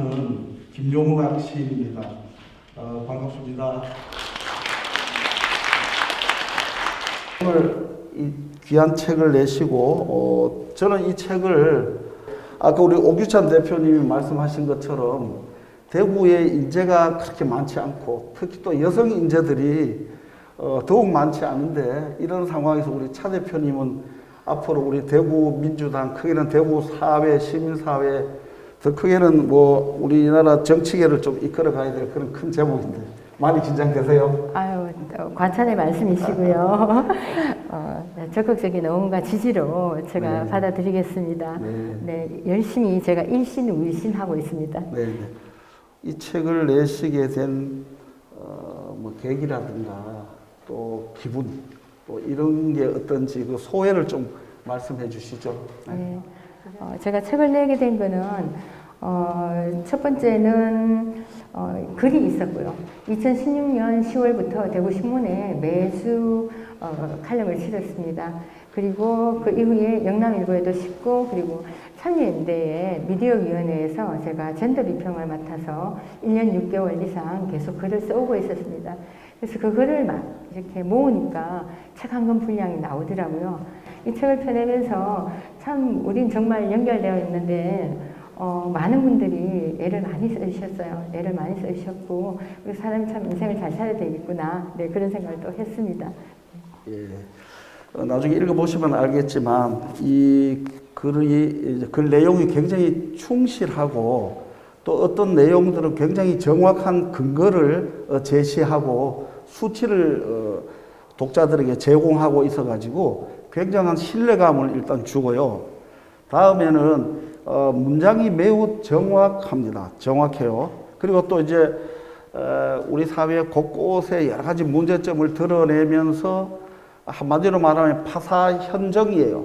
맡은 김용락 시인입니다. 어, 반갑습니다. 오늘 이 귀한 책을 내시고 어, 저는 이 책을 아까 우리 오규찬 대표님이 말씀하신 것처럼 대구에 인재가 그렇게 많지 않고 특히 또 여성 인재들이 어, 더욱 많지 않은데 이런 상황에서 우리 차 대표님은 앞으로 우리 대구 민주당 크게는 대구 사회 시민 사회 더 크게는 뭐 우리나라 정치계를 좀 이끌어 가야 될 그런 큰 제목인데 많이 긴장되세요? 아유, 또 관찰의 말씀이시고요. 어, 네, 적극적인 응원과 지지로 제가 네. 받아들이겠습니다. 네. 네, 열심히 제가 일신 우일신하고 있습니다. 네, 네. 이 책을 내시게 된 어, 뭐 계기라든가 또 기분 또 이런 게 어떤지 그 소회를 좀 말씀해 주시죠. 네. 어, 제가 책을 내게 된 거는 어, 첫 번째는 어, 글이 있었고요. 2016년 10월부터 대구 신문에 매주 어, 칼럼을 실었습니다. 그리고 그 이후에 영남일보에도 싣고 그리고 참여연대의 미디어위원회에서 제가 젠더 비평을 맡아서 1년 6개월 이상 계속 글을 써오고 있었습니다. 그래서 그 글을 막 이렇게 모으니까 책 한 권 분량이 나오더라고요. 이 책을 펴내면서 참 우린 정말 연결되어 있는데 어, 많은 분들이 애를 많이 써주셨어요. 애를 많이 써주셨고 우리 사람이 참 인생을 잘 살아야 되겠구나. 네 그런 생각을 또 했습니다. 예. 어, 나중에 읽어보시면 알겠지만 이 글이 글 내용이 굉장히 충실하고 또 어떤 내용들은 굉장히 정확한 근거를 어, 제시하고 수치를 어, 독자들에게 제공하고 있어가지고 굉장한 신뢰감을 일단 주고요. 다음에는 어, 문장이 매우 정확합니다. 정확해요. 그리고 또 이제 어, 우리 사회 곳곳에 여러 가지 문제점을 드러내면서 한마디로 말하면 파사 현정이에요.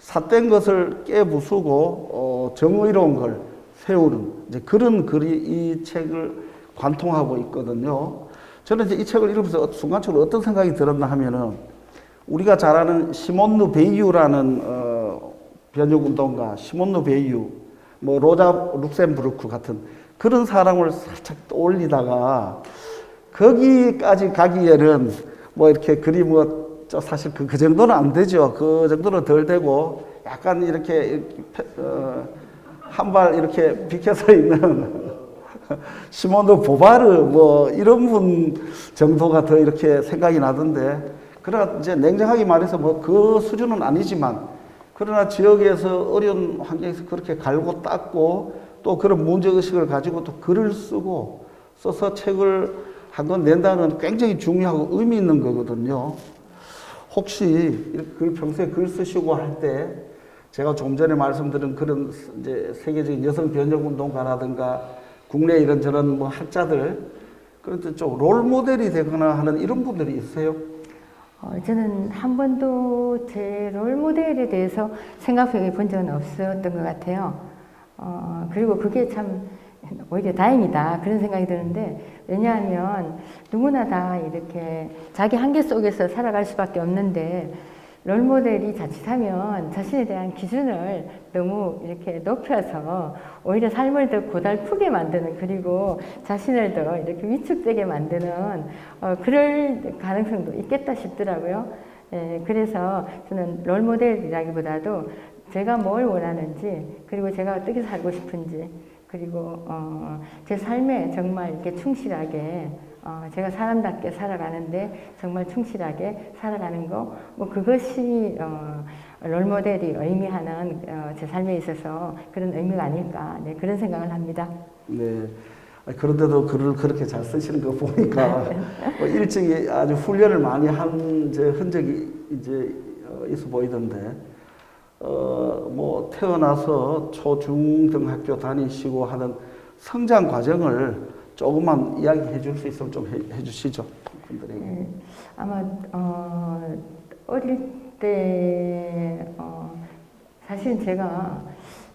삿된 것을 깨부수고 어, 정의로운 걸 세우는 이제 그런 글이 이 책을 관통하고 있거든요. 저는 이제 이 책을 읽으면서 순간적으로 어떤 생각이 들었나 하면은 우리가 잘 아는 시몬누 베이유라는 어, 변혁 운동가 시몬누 베이유, 뭐 로자 룩셈부르크 같은 그런 사람을 살짝 떠올리다가 거기까지 가기에는 뭐 이렇게 글이 뭐저 사실 그, 그 정도는 안 되죠. 그 정도는 덜 되고 약간 이렇게 어, 한 발 이렇게 비켜서 있는 시몬도 보바르 뭐 이런 분 정도가 더 이렇게 생각이 나던데 그러나 이제 냉정하게 말해서 뭐 그 수준은 아니지만 그러나 지역에서 어려운 환경에서 그렇게 갈고 닦고 또 그런 문제 의식을 가지고 또 글을 쓰고 써서 책을 한 권 낸다는 건 굉장히 중요하고 의미 있는 거거든요. 혹시 글 평소에 글 쓰시고 할 때 제가 좀 전에 말씀드린 그런 이제 세계적인 여성 변혁 운동가라든가 국내 이런저런 뭐 학자들 그런데 좀롤 모델이 되거나 하는 이런 분들이 있어요. 어, 저는 한 번도 제 롤 모델에 대해서 생각해 본 적은 없었던 것 같아요. 어, 그리고 그게 참 오히려 다행이다 그런 생각이 드는데 왜냐하면 누구나 다 이렇게 자기 한계 속에서 살아갈 수밖에 없는데 롤 모델이 자칫하면 자신에 대한 기준을 너무 이렇게 높여서 오히려 삶을 더 고달프게 만드는 그리고 자신을 더 이렇게 위축되게 만드는 어, 그럴 가능성도 있겠다 싶더라고요. 예, 그래서 저는 롤 모델이라기보다도 제가 뭘 원하는지 그리고 제가 어떻게 살고 싶은지 그리고 어, 제 삶에 정말 이렇게 충실하게 어, 제가 사람답게 살아가는데 정말 충실하게 살아가는 거, 뭐 그것이 어, 롤모델이 의미하는 어, 제 삶에 있어서 그런 의미가 아닐까 네, 그런 생각을 합니다. 네. 아, 그런데도 글을 그렇게 잘 쓰시는 거 보니까 뭐 일찍이 아주 훈련을 많이 한 이제 흔적이 이제 어, 있어 보이던데, 어, 뭐 태어나서 초중 등 학교 다니시고 하는 성장 과정을 조금만 이야기해 줄 수 있으면 좀 해, 해 주시죠. 분들에게. 네, 아마 어, 어릴 때 어, 사실은 제가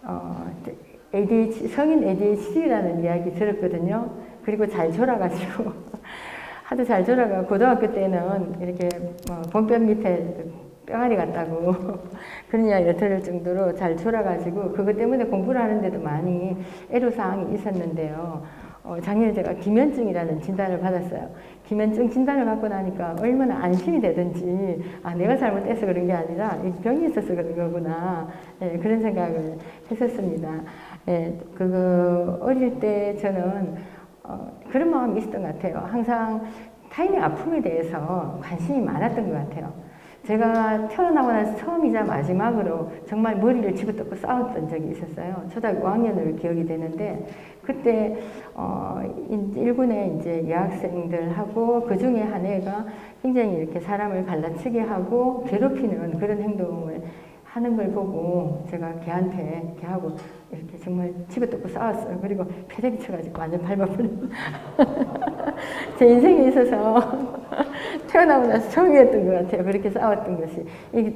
어, ADHD, 성인 ADHD라는 이야기 들었거든요. 그리고 잘 졸아가지고 하도 잘 졸아가 고등학교 때는 이렇게 어, 본변 밑에 뼈가리 같다고 그런 이야기를 들을 정도로 잘 졸아가지고 그것 때문에 공부를 하는데도 많이 애로사항이 있었는데요. 어, 작년에 제가 기면증이라는 진단을 받았어요. 기면증 진단을 받고 나니까 얼마나 안심이 되든지 아 내가 잘못해서 그런 게 아니라 이 병이 있어서 그런 거구나 예, 그런 생각을 했었습니다. 예, 그 어릴 때 저는 어, 그런 마음이 있었던 것 같아요. 항상 타인의 아픔에 대해서 관심이 많았던 것 같아요. 제가 태어나고 나서 처음이자 마지막으로 정말 머리를 집어뜯고 싸웠던 적이 있었어요. 초등학교 5학년으로 기억이 되는데 그때 어, 인- 일군의 이제 여학생들하고 그 중에 한 애가 굉장히 이렇게 사람을 갈라치게 하고 괴롭히는 그런 행동을 하는 걸 보고 제가 걔한테 걔하고 이렇게 정말 집어뜯고 싸웠어요. 그리고 패대기 쳐가지고 완전 밟아버려. 제 인생에 있어서 태어나고 나서 처음이었던 것 같아요. 그렇게 싸웠던 것이.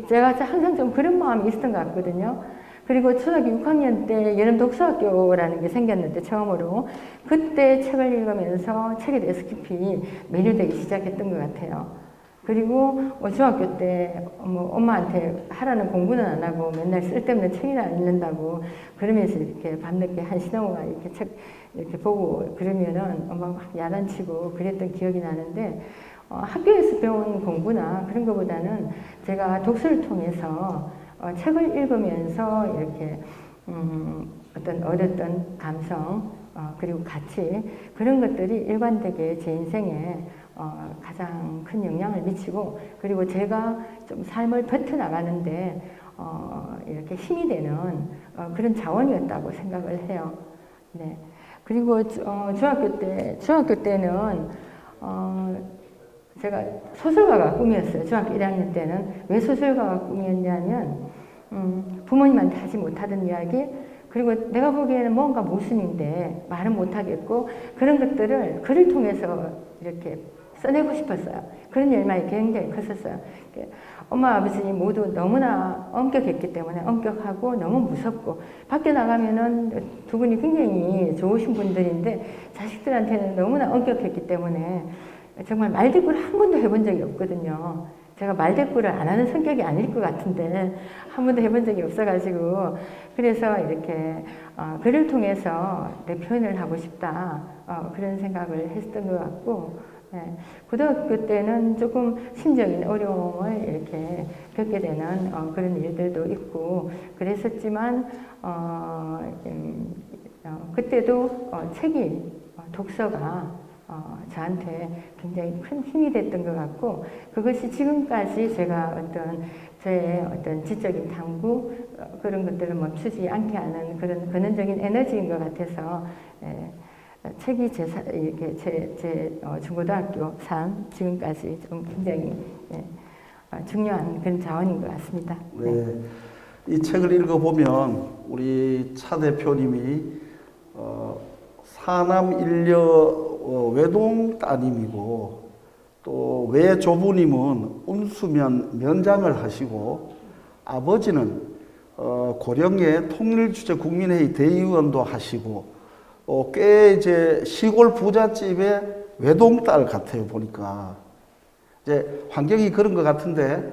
제가 항상 좀 그런 마음이 있었던 것 같거든요. 그리고 초등학교 6학년 때 여름 독서학교라는 게 생겼는데 처음으로 그때 책을 읽으면서 책에 대해서 깊이 매료되기 시작했던 것 같아요. 그리고 뭐 중학교 때 뭐 엄마한테 하라는 공부는 안 하고 맨날 쓸데없는 책이나 읽는다고 그러면서 이렇게 밤늦게 한 시동가 이렇게 책 이렇게 보고 그러면은 엄마가 막 야단치고 그랬던 기억이 나는데 어, 학교에서 배운 공부나 그런 것보다는 제가 독서를 통해서 어, 책을 읽으면서 이렇게 음, 어떤 얻었던 감성 어, 그리고 가치 그런 것들이 일관되게 제 인생에 어, 가장 큰 영향을 미치고 그리고 제가 좀 삶을 버텨나가는데 어, 이렇게 힘이 되는 어, 그런 자원이었다고 생각을 해요. 네. 그리고 주- 어, 중학교 때 중학교 때는 어, 제가 소설가가 꿈이었어요. 중학교 1학년 때는 왜 소설가가 꿈이었냐면 음, 부모님한테 하지 못하던 이야기 그리고 내가 보기에는 뭔가 모순인데 말은 못하겠고 그런 것들을 글을 통해서 이렇게 써내고 싶었어요. 그런 열망이 굉장히 컸었어요. 엄마 아버지 모두 너무나 엄격했기 때문에 엄격하고 너무 무섭고 밖에 나가면은 두 분이 굉장히 좋으신 분들인데 자식들한테는 너무나 엄격했기 때문에 정말 말대꾸를 한 번도 해본 적이 없거든요. 제가 말대꾸를 안 하는 성격이 아닐 것 같은데 한 번도 해본 적이 없어가지고 그래서 이렇게 어, 글을 통해서 내 표현을 하고 싶다 어, 그런 생각을 했던 것 같고 예, 고등학교 때는 조금 심적인 어려움을 이렇게 겪게 되는 어, 그런 일들도 있고 그랬었지만 어, 음, 어, 그때도 어, 책이 어, 독서가 어, 저한테 굉장히 큰 힘이 됐던 것 같고 그것이 지금까지 제가 어떤 저의 어떤 지적인 탐구 어, 그런 것들을 멈추지 않게 하는 그런 근원적인 에너지인 것 같아서 예, 어, 책이 제 사- 이렇게 제, 제 어, 중고등학교 삶 지금까지 좀 굉장히 예, 어, 중요한 그런 자원인 것 같습니다. 네. 이 책을 읽어보면 우리 차 대표님이 어, 사남 일녀 어, 외동 따님이고 또 외조부님은 운수면 면장을 하시고 아버지는 어, 고령의 통일주재 국민회의 대의원도 하시고 어, 꽤 이제 시골 부잣집의 외동딸 같아요 보니까. 이제 환경이 그런 것 같은데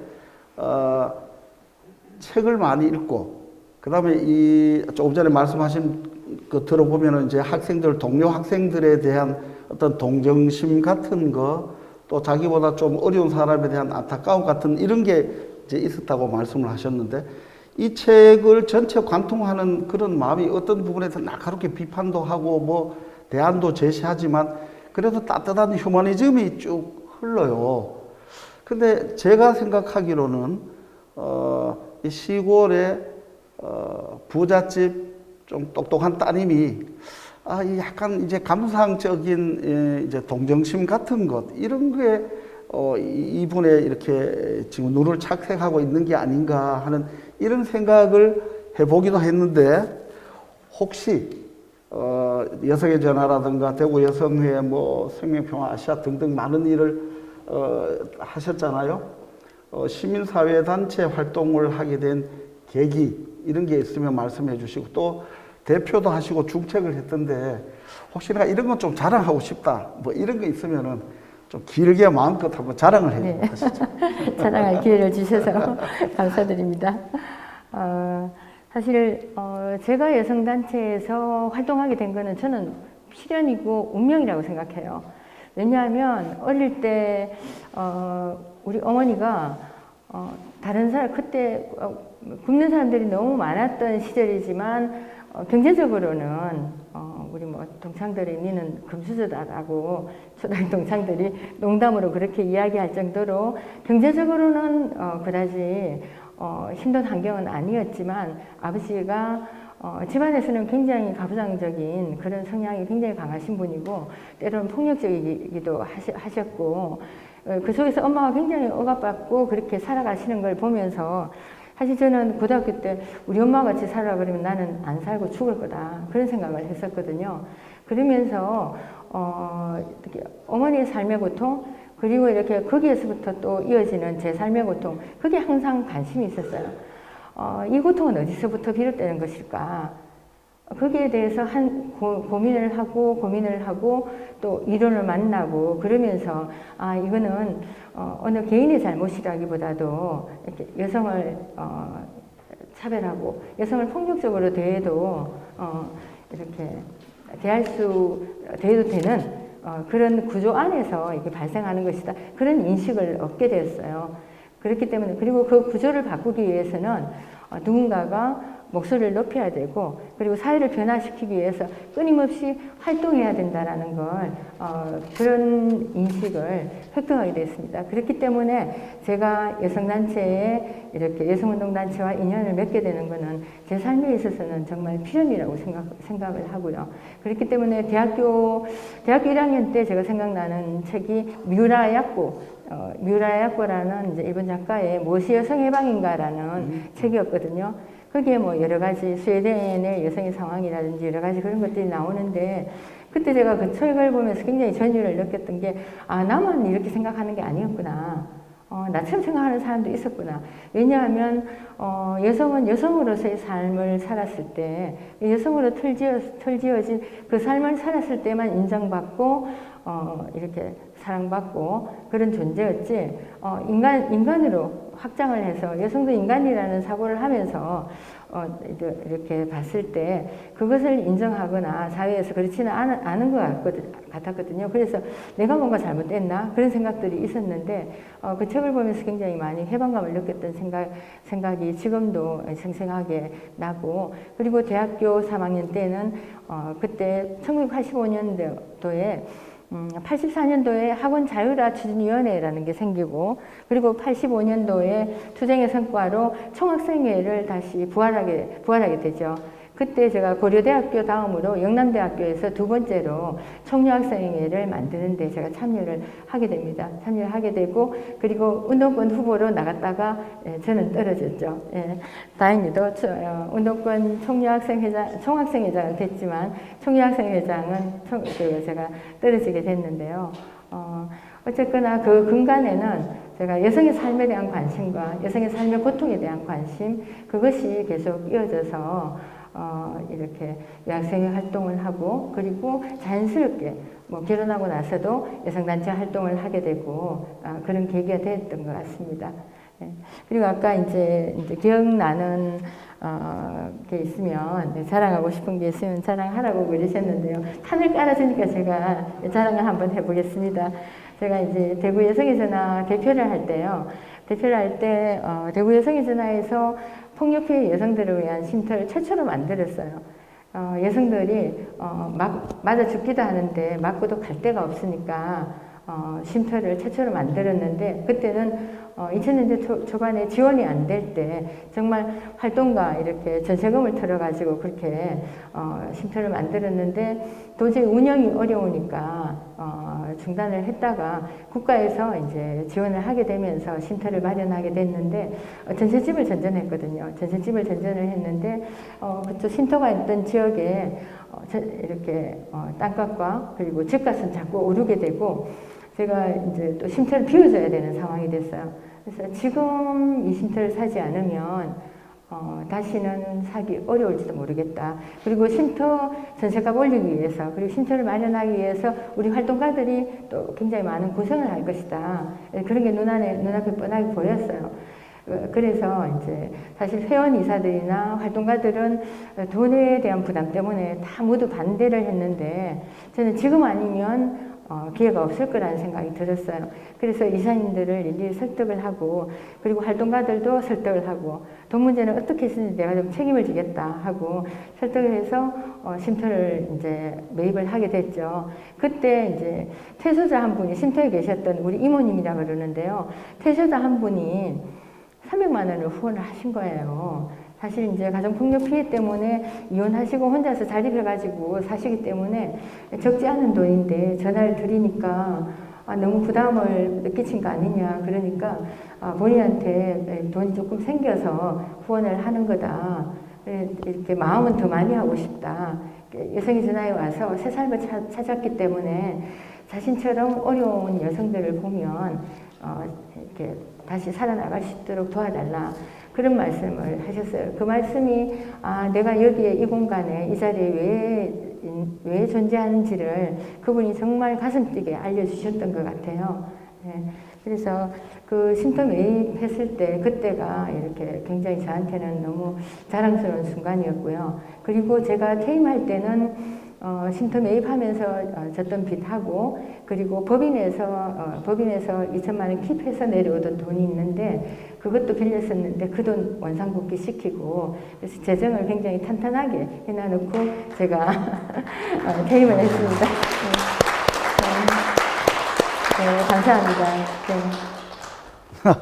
어, 책을 많이 읽고 그다음에 이 조금 전에 말씀하신 그 들어보면은 이제 학생들 동료 학생들에 대한 어떤 동정심 같은 거 또 자기보다 좀 어려운 사람에 대한 안타까움 같은 이런 게 이제 있었다고 말씀을 하셨는데 이 책을 전체 관통하는 그런 마음이 어떤 부분에서 날카롭게 비판도 하고 뭐 대안도 제시하지만 그래도 따뜻한 휴머니즘이 쭉 흘러요. 근데 제가 생각하기로는 어, 이 시골의 어, 부잣집 좀 똑똑한 따님이 아, 이 약간 이제 감상적인 예, 이제 동정심 같은 것 이런 게 어, 이- 이분의 이렇게 지금 눈을 착색하고 있는 게 아닌가 하는 이런 생각을 해보기도 했는데 혹시 어, 여성의 전화라든가 대구 여성회 뭐 생명평화 아시아 등등 많은 일을 어, 하셨잖아요. 어, 시민사회 단체 활동을 하게 된 계기 이런 게 있으면 말씀해 주시고 또 대표도 하시고 중책을 했던데 혹시 내가 이런 건 좀 자랑하고 싶다 뭐 이런 거 있으면은 좀 길게 마음껏 한번 자랑을 해 네. 하시죠. 자랑할 기회를 주셔서 감사드립니다. 어, 사실 어, 제가 여성단체에서 활동하게 된 거는 저는 필연이고 운명이라고 생각해요. 왜냐하면 어릴 때 어, 우리 어머니가 어, 다른 사람 그때 어, 굶는 사람들이 너무 많았던 시절이지만 어, 경제적으로는 어, 우리 뭐 동창들이 니는 금수저다라고 초등 동창들이 농담으로 그렇게 이야기할 정도로 경제적으로는 어, 그다지 어, 힘든 환경은 아니었지만 아버지가 어, 집안에서는 굉장히 가부장적인 그런 성향이 굉장히 강하신 분이고 때로는 폭력적이기도 하시, 하셨고 어, 그 속에서 엄마가 굉장히 억압받고 그렇게 살아가시는 걸 보면서 사실 저는 고등학교 때 우리 엄마 같이 살아 그러면 나는 안 살고 죽을 거다 그런 생각을 했었거든요. 그러면서 어, 어머니의 삶의 고통 그리고 이렇게 거기에서부터 또 이어지는 제 삶의 고통 그게 항상 관심이 있었어요. 어, 이 고통은 어디서부터 비롯되는 것일까? 거기에 대해서 한 고, 고민을 하고 고민을 하고 또 이론을 만나고 그러면서 아 이거는 어, 어느 개인의 잘못이라기보다도 이렇게 여성을 어, 차별하고 여성을 폭력적으로 대해도 어, 이렇게 대할 수 대해도 되는 어, 그런 구조 안에서 이게 발생하는 것이다 그런 인식을 얻게 되었어요. 그렇기 때문에 그리고 그 구조를 바꾸기 위해서는 어, 누군가가 목소리를 높여야 되고 그리고 사회를 변화시키기 위해서 끊임없이 활동해야 된다라는 걸 어, 그런 인식을 획득하게 됐습니다. 그렇기 때문에 제가 여성단체에 이렇게 여성운동단체와 인연을 맺게 되는 것은 제 삶에 있어서는 정말 필연이라고 생각, 생각을 하고요. 그렇기 때문에 대학교 대학교 1학년 때 제가 생각나는 책이 뮤라 야코 어, 뮤라 야코라는 이제 일본 작가의 무엇이 여성 해방인가라는 책이었거든요. 거기에 뭐 여러 가지 스웨덴의 여성의 상황이라든지 여러 가지 그런 것들이 나오는데 그때 제가 그 책을 보면서 굉장히 전율을 느꼈던 게 아 나만 이렇게 생각하는 게 아니었구나. 어, 나처럼 생각하는 사람도 있었구나. 왜냐하면 어, 여성은 여성으로서의 삶을 살았을 때 여성으로 틀지어, 틀지어진 그 삶을 살았을 때만 인정받고 어, 이렇게 사랑받고 그런 존재였지 어, 인간, 인간으로 확장을 해서 여성도 인간이라는 사고를 하면서 어, 이렇게 봤을 때 그것을 인정하거나 사회에서 그렇지는 않은, 않은 것 같거든, 같았거든요. 그래서 내가 뭔가 잘못됐나 그런 생각들이 있었는데 어, 그 책을 보면서 굉장히 많이 해방감을 느꼈던 생각, 생각이 지금도 생생하게 나고 그리고 대학교 3학년 때는 어, 그때 1985년도에 음, 84년도에 학원 자율화 추진위원회라는 게 생기고 그리고 85년도에 투쟁의 성과로 총학생회를 다시 부활하게 부활하게 되죠. 그때 제가 고려대학교 다음으로 영남대학교에서 두 번째로 청년학생회를 만드는데 제가 참여를 하게 됩니다. 참여를 하게 되고 그리고 운동권 후보로 나갔다가 예, 저는 떨어졌죠. 예, 다행히도 저, 어, 운동권 청년학생회장, 총학생회장은 됐지만 청년학생회장은 총, 그 제가 떨어지게 됐는데요. 어, 어쨌거나 그 근간에는 제가 여성의 삶에 대한 관심과 여성의 삶의 고통에 대한 관심 그것이 계속 이어져서 어, 이렇게 여학생회 활동을 하고 그리고 자연스럽게 뭐 결혼하고 나서도 여성단체 활동을 하게 되고 아, 그런 계기가 됐던 것 같습니다. 예. 그리고 아까 이제, 이제 기억나는 어, 게 있으면 네, 자랑하고 싶은 게 있으면 자랑하라고 그러셨는데요. 탄을 깔아주니까 제가 자랑을 한번 해보겠습니다. 제가 이제 대구 여성의 전화 대표를 할 때요. 대표를 할 때 어, 대구 여성의 전화에서 폭력 피해 여성들을 위한 쉼터를 최초로 만들었어요. 어, 여성들이 어, 막 맞아 죽기도 하는데 맞고도 갈 데가 없으니까 어, 쉼터를 최초로 만들었는데 그때는 어, 2000년대 초, 초반에 지원이 안 될 때 정말 활동가 이렇게 전세금을 털어가지고 그렇게 어, 쉼터를 만들었는데 도저히 운영이 어려우니까 어, 중단을 했다가 국가에서 이제 지원을 하게 되면서 쉼터를 마련하게 됐는데 어, 전셋집을 전전했거든요. 전셋집을 전전을 했는데 어, 그쪽 쉼터가 있던 지역에 어, 저, 이렇게 어, 땅값과 그리고 집값은 자꾸 오르게 되고 제가 이제 또 쉼터를 비워줘야 되는 상황이 됐어요. 그래서 지금 이 쉼터를 사지 않으면 어, 다시는 사기 어려울지도 모르겠다. 그리고 쉼터 전세값 올리기 위해서 그리고 쉼터를 마련하기 위해서 우리 활동가들이 또 굉장히 많은 고생을 할 것이다. 예, 그런 게 눈안에 눈앞에 뻔하게 보였어요. 어, 그래서 이제 사실 회원 이사들이나 활동가들은 돈에 대한 부담 때문에 다 모두 반대를 했는데 저는 지금 아니면 어, 기회가 없을 거라는 생각이 들었어요. 그래서 이사님들을 일일이 설득을 하고 그리고 활동가들도 설득을 하고 돈 문제는 어떻게 했는지 내가 좀 책임을 지겠다 하고 설득을 해서 어, 쉼터를 이제 매입을 하게 됐죠. 그때 이제 퇴소자 한 분이 쉼터에 계셨던 우리 이모님이라 그러는데요. 퇴소자 한 분이 300만 원을 후원을 하신 거예요. 사실 이제 가정폭력 피해 때문에 이혼하시고 혼자서 자리를 가지고 사시기 때문에 적지 않은 돈인데 전화를 드리니까 아, 너무 부담을 느끼신 거 아니냐. 그러니까 아, 본인한테 돈이 조금 생겨서 후원을 하는 거다. 그래, 이렇게 마음은 더 많이 하고 싶다. 여성이 전화에 와서 새 삶을 찾- 찾았기 때문에 자신처럼 어려운 여성들을 보면 어, 이렇게 다시 살아나갈 수 있도록 도와달라. 그런 말씀을 하셨어요. 그 말씀이 아, 내가 여기에 이 공간에 이 자리에 왜, 왜 존재하는지를 그분이 정말 가슴 뛰게 알려주셨던 것 같아요. 예. 그래서 그 쉼터 매입했을 때 그때가 이렇게 굉장히 저한테는 너무 자랑스러운 순간이었고요. 그리고 제가 퇴임할 때는 어, 쉼터 매입하면서 어, 졌던 빚하고 그리고 법인에서 어, 법인에서 2천만 원 킵해서 내려오던 돈이 있는데 그것도 빌렸었는데 그 돈 원상복귀 시키고 그래서 재정을 굉장히 탄탄하게 해놔놓고 제가 어, 퇴임을 했습니다. 네. 네, 네, 감사합니다. 네.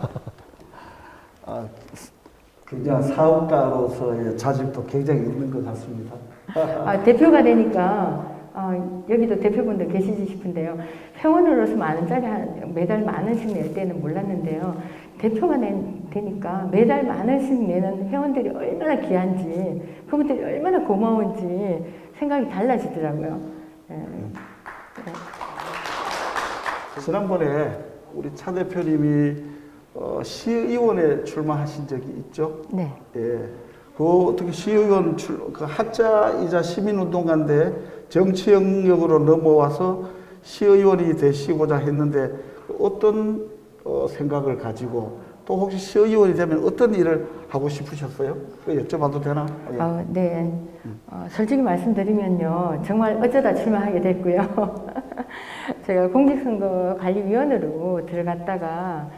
아, 굉장한 사업가로서의 자질도 굉장히 있는 것 같습니다. 아, 대표가 되니까 어, 여기도 대표분들 계시지 싶은데요. 회원으로서 만 원짜리 한, 매달 만 원씩 낼 때는 몰랐는데요. 대표가 된, 되니까 매달 만 원씩 내는 회원들이 얼마나 귀한지 그분들이 얼마나 고마운지 생각이 달라지더라고요. 예. 지난번에 우리 차 대표님이 어, 시의원에 출마하신 적이 있죠? 네. 예. 그 어떻게 시의원 출, 그 학자이자 시민운동가인데 정치 영역으로 넘어와서 시의원이 되시고자 했는데 어떤 어, 생각을 가지고 또 혹시 시의원이 되면 어떤 일을 하고 싶으셨어요? 그 여쭤봐도 되나? 예. 어, 네. 어, 솔직히 말씀드리면요. 정말 어쩌다 출마하게 됐고요. 제가 공직선거관리위원으로 들어갔다가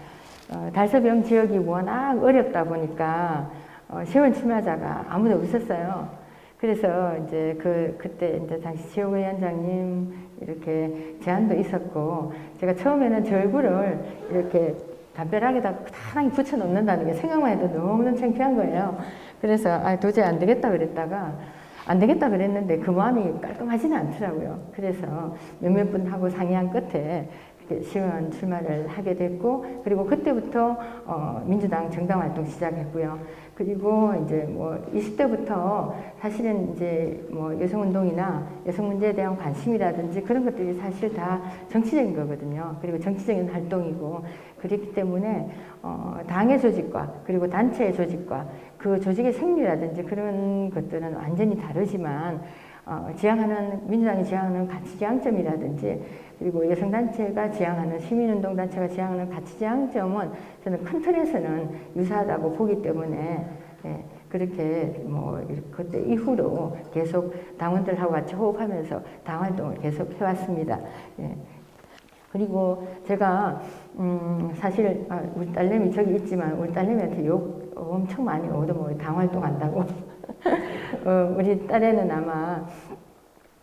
어, 달서병 지역이 워낙 어렵다 보니까 어, 시원 출마자가 아무도 없었어요. 그래서 이제 그 그때 이제 당시 지역위원장님 이렇게 제안도 있었고 제가 처음에는 저 얼굴을 이렇게 담벼락에다 타랑히 붙여 놓는다는 게 생각만 해도 너무너무 창피한 거예요. 그래서 아, 도저히 안 되겠다 그랬다가 안 되겠다 그랬는데 그 마음이 깔끔하지는 않더라고요. 그래서 몇몇 분하고 상의한 끝에 시의원 출마를 하게 됐고 그리고 그때부터 어, 민주당 정당 활동 시작했고요. 그리고 이제 뭐 20대부터 사실은 이제 뭐 여성운동이나 여성 문제에 대한 관심이라든지 그런 것들이 사실 다 정치적인 거거든요. 그리고 정치적인 활동이고 그렇기 때문에 어, 당의 조직과 그리고 단체의 조직과 그 조직의 생리라든지 그런 것들은 완전히 다르지만 어, 지향하는 민주당이 지향하는 가치 지향점이라든지 그리고 여성단체가 지향하는 시민운동단체가 지향하는 가치 지향점은 저는 큰 틀에서는 유사하다고 보기 때문에 예, 그렇게 뭐 그때 이후로 계속 당원들하고 같이 호흡하면서 당 활동을 계속 해왔습니다. 예. 그리고 제가 음 사실 아, 우리 딸내미 저기 있지만 우리 딸내미한테 욕 엄청 많이 얻어먹어요. 당 활동한다고. 어, 우리 딸애는 아마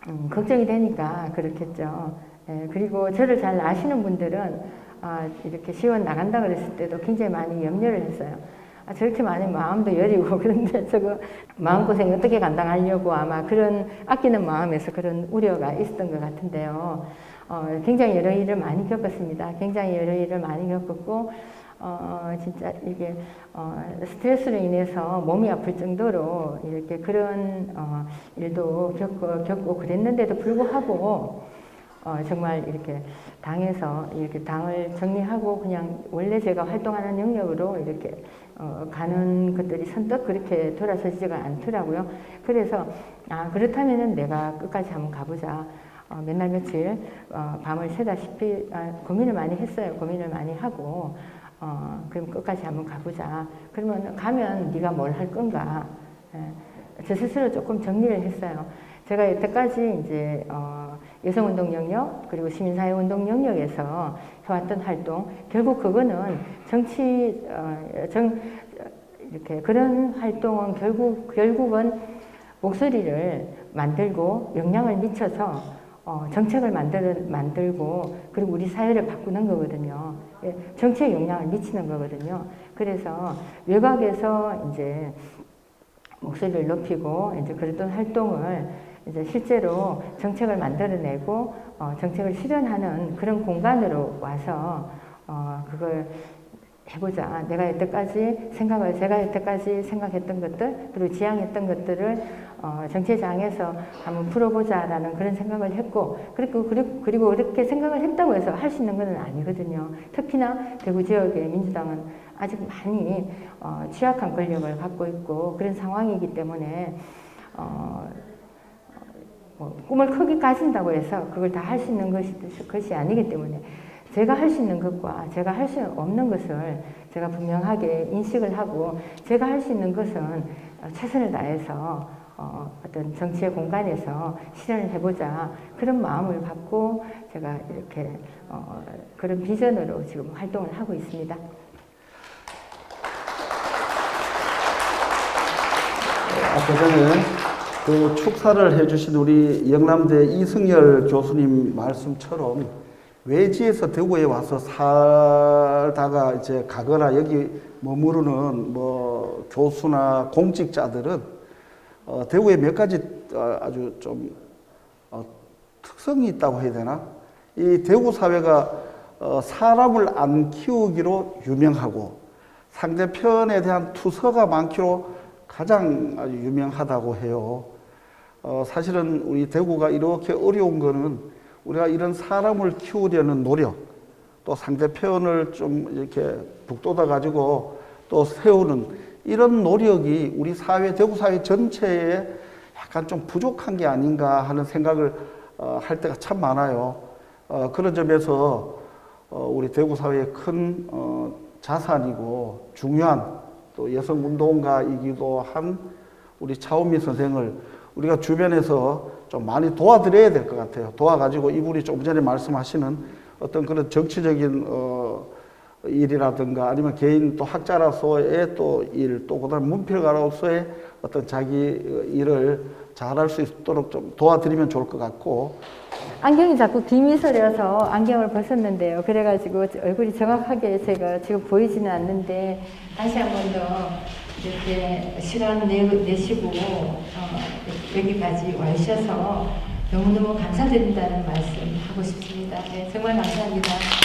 음, 걱정이 되니까 그렇겠죠. 예, 그리고 저를 잘 아시는 분들은 아, 이렇게 시원 나간다 그랬을 때도 굉장히 많이 염려를 했어요. 아, 저렇게 많이 마음도 여리고 그런데 저거 마음고생 어떻게 감당하려고 아마 그런 아끼는 마음에서 그런 우려가 있었던 것 같은데요. 어, 굉장히 여러 일을 많이 겪었습니다. 굉장히 여러 일을 많이 겪었고, 어, 진짜 이게, 어, 스트레스로 인해서 몸이 아플 정도로 이렇게 그런, 어, 일도 겪고, 겪고 그랬는데도 불구하고, 어, 정말 이렇게 당에서 이렇게 당을 정리하고 그냥 원래 제가 활동하는 영역으로 이렇게 어, 가는 것들이 선뜻 그렇게 돌아서지가 않더라고요. 그래서 아 그렇다면은 내가 끝까지 한번 가보자. 어, 맨날 며칠 어, 밤을 새다시피 아, 고민을 많이 했어요. 고민을 많이 하고 어, 그럼 끝까지 한번 가보자. 그러면 가면 네가 뭘 할 건가? 예, 저 스스로 조금 정리를 했어요. 제가 여태까지 이제 어, 여성운동 영역 그리고 시민사회운동 영역에서 해왔던 활동 결국 그거는 정치 어, 정 이렇게 그런 활동은 결국 결국은 목소리를 만들고 영향을 미쳐서 어, 정책을 만들, 만들고 그리고 우리 사회를 바꾸는 거거든요. 예, 정치에 영향을 미치는 거거든요. 그래서 외곽에서 이제 목소리를 높이고 이제 그랬던 활동을 이제 실제로 정책을 만들어내고 어, 정책을 실현하는 그런 공간으로 와서 어, 그걸 해보자. 내가 여태까지 생각을 제가 여태까지 생각했던 것들 그리고 지향했던 것들을 어, 정체장에서 한번 풀어보자라는 그런 생각을 했고 그리고 그리고 그리고 그렇게 생각을 했다고 해서 할 수 있는 것은 아니거든요. 특히나 대구 지역의 민주당은 아직 많이 어, 취약한 권력을 갖고 있고 그런 상황이기 때문에 어, 뭐 꿈을 크게 가진다고 해서 그걸 다 할 수 있는 것이, 것이 아니기 때문에 제가 할 수 있는 것과 제가 할 수 없는 것을 제가 분명하게 인식을 하고 제가 할 수 있는 것은 최선을 다해서 어, 어떤 정치의 공간에서 실현을 해보자 그런 마음을 갖고 제가 이렇게 어, 그런 비전으로 지금 활동을 하고 있습니다. 아까 전에 그 축사를 해주신 우리 영남대 이승열 교수님 말씀처럼 외지에서 대구에 와서 살다가 이제 가거나 여기 머무르는 뭐 교수나 공직자들은 어, 대구에 몇 가지 어, 아주 좀 어, 특성이 있다고 해야 되나? 이 대구 사회가 어, 사람을 안 키우기로 유명하고 상대편에 대한 투서가 많기로 가장 아주 유명하다고 해요. 어, 사실은 우리 대구가 이렇게 어려운 거는 우리가 이런 사람을 키우려는 노력, 또 상대편을 좀 이렇게 북돋아 가지고 또 세우는 이런 노력이 우리 사회, 대구 사회 전체에 약간 좀 부족한 게 아닌가 하는 생각을 어, 할 때가 참 많아요. 어, 그런 점에서 어, 우리 대구 사회의 큰 어, 자산이고 중요한 또 여성 운동가이기도 한 우리 차은미 선생을 우리가 주변에서 좀 많이 도와드려야 될 것 같아요. 도와가지고 이분이 조금 전에 말씀하시는 어떤 그런 정치적인 어, 일이라든가 아니면 개인 또 학자로서의 또 일, 또 그다음 문필가로서의 어떤 자기 일을 잘할 수 있도록 좀 도와드리면 좋을 것 같고 안경이 자꾸 비미소려서 안경을 벗었는데요. 그래가지고 얼굴이 정확하게 제가 지금 보이지는 않는데 다시 한번 더 이렇게 시간 내, 내시고 어, 여기까지 와주셔서 너무너무 감사드린다는 말씀 하고 싶습니다. 네, 정말 감사합니다.